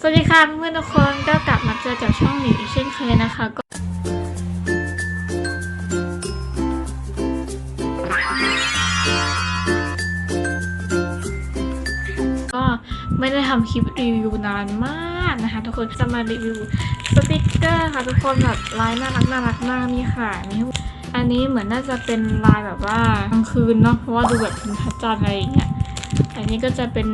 สวัสดีค่ะเพื่อนๆทุกคนก็กลับมาเจอกับช่องหลิวอีกเช่นเคยนะคะก็ก็ไม่ได้ทำคลิปรีวิวนานมากนะคะทุกคนจะมารีวิวสติกเกอร์ค่ะทุกคนแบบลายน่ารักน่ารักมากนี่ค่ะนี่อันนี้เหมือนน่าจะเป็นลายแบบว่ากลางคืนเนาะเพราะว่าดูแบบเป็นพระจันทร์อะไรอย่างเงี้ย อันนี้ก็จะเป็น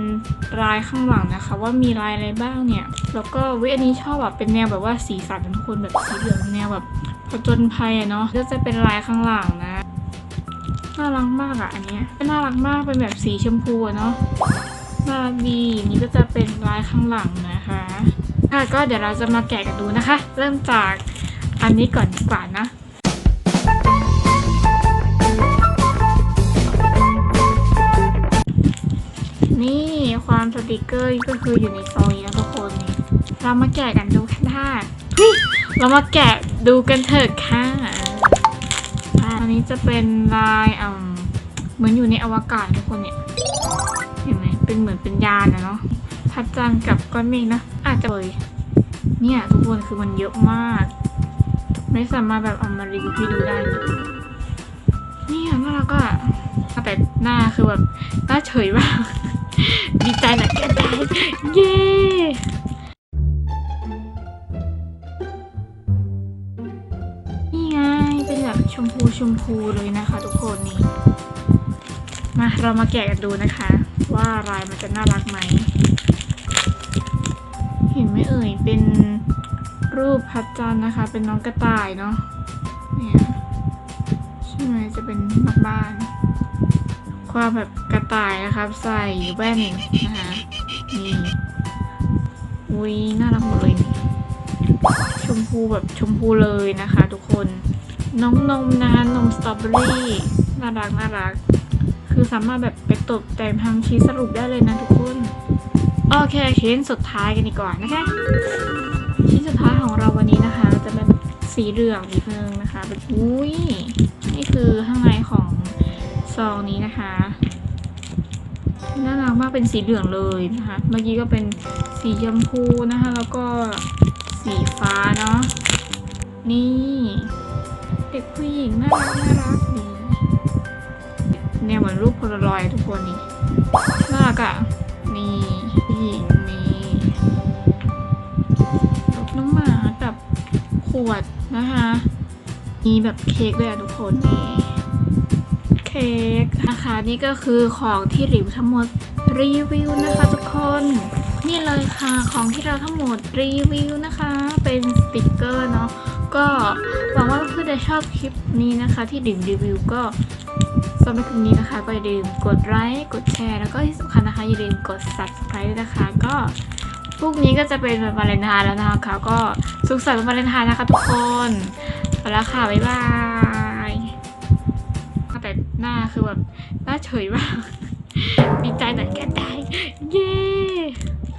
ลายข้างหลังนะคะ ว่ามีลายอะไรบ้างเนี่ย แล้วก็วิอันนี้ชอบแบบเป็นแนวแบบว่าสีสันทุกคนแบบสีเหลืองแนวแบบผจญภัยอะเนาะก็จะเป็นลายข้างหลังนะน่ารักมากอะอันเนี้ยน่ารักมากเป็นแบบสีชมพูเนาะน่ารักดีนี่ก็จะเป็นลายข้างหลังนะคะค่ะก็เดี๋ยวเราจะมาแกะกันดูนะคะ เริ่มจากอันนี้ก่อนดีกว่านะ ความสติกเกอร์ก็คืออยู่ในซองนี้นะทุกคน เรามาแกะกันดูกันค่ะเฮ้ยเรามาแกะดูกันเถอะค่ะอันนี้จะเป็นลายอ่าเหมือนอยู่ในอวกาศทุกคนเนี่ย เห็นไหมเป็นเหมือนเป็นยานนะเนาะพระจันกับก้อนเมฆนะ อาจจะเลยเนี่ยทุกคนคือมันเยอะมาก ไม่สามารถแบบเอามารีวิวให้ดูได้เลยนี่น่ารักอะแต่หน้าคือแบบหน้าเฉยมาก ดีใจนะแกใจเย้นี่ไงเป็นแบบชมพูชมพูเลยนะคะทุกคนนี่มาเรามาแกะกันดูนะคะ ว่าลายมันจะน่ารักไหม เห็นไหมเอ่ยเป็นรูปพัดจันทร์นะคะ เป็นน้องกระต่ายเนาะเนี่ยใช่ไหมจะเป็นนอกบ้าน ความแบบกระต่ายนะครับ ใส่แว่นนะคะนี่อุ้ยน่ารักหมดเลยชมพูแบบชมพูเลยนะคะ ทุกคนน้องนมนะคะนมสตรอเบอรี่น่ารักน่ารัก คือสามารถแบบไปตกแต่งทำชีสสรุปได้เลยนะทุกคนโอเคชิ้นสุดท้ายกันดีกว่านะคะชิ้นสุดท้ายของเราวันนี้นะคะ จะเป็นสีเหลืองนิดนึงนะคะเป็นอุ้ยนี่คือข้างในของ ซองนี้นะคะน่ารักมากเป็นสีเหลืองเลยนะคะ เมื่อกี้ก็เป็นสีชมพูนะคะ แล้วก็สีฟ้าเนาะนี่ เด็กผู้หญิงน่ารักน่ารักดีแนวเหมือนรูปโพลารอยทุกคนนี่น่ารักอะนี่ผู้หญิงนี่น้องหมากับขวดนะคะ มีแบบเค้กด้วยอะทุกคนนี่ ค้กนะคะนี่ก็คือของที่ริวทั้งหมดรีวิวนะคะทุกคนนี่เลยค่ะของที่เราทั้งหมดรีวิวนะคะ เป็นสติกเกอร์เนาะก็หวังว่าเพื่อนๆจะชอบคลิปนี้นะคะที่ริวรีวิวก็สำหรับคลิปนี้นะคะก็อย่าลืมกดไลค์กดแชร์ แล้วก็ที่สำคัญนะคะอย่าลืมกด subscribe ด้วยนะคะ ก็พรุ่งนี้ก็จะเป็นวันวาเลนไทน์แล้วนะคะก็สุขสันต์วันวาเลนไทน์นะคะทุกคนไปแล้วค่ะบ๊ายบาย หน้าคือแบบหน้าเฉยมากดีใจแต่แก้ได้เย้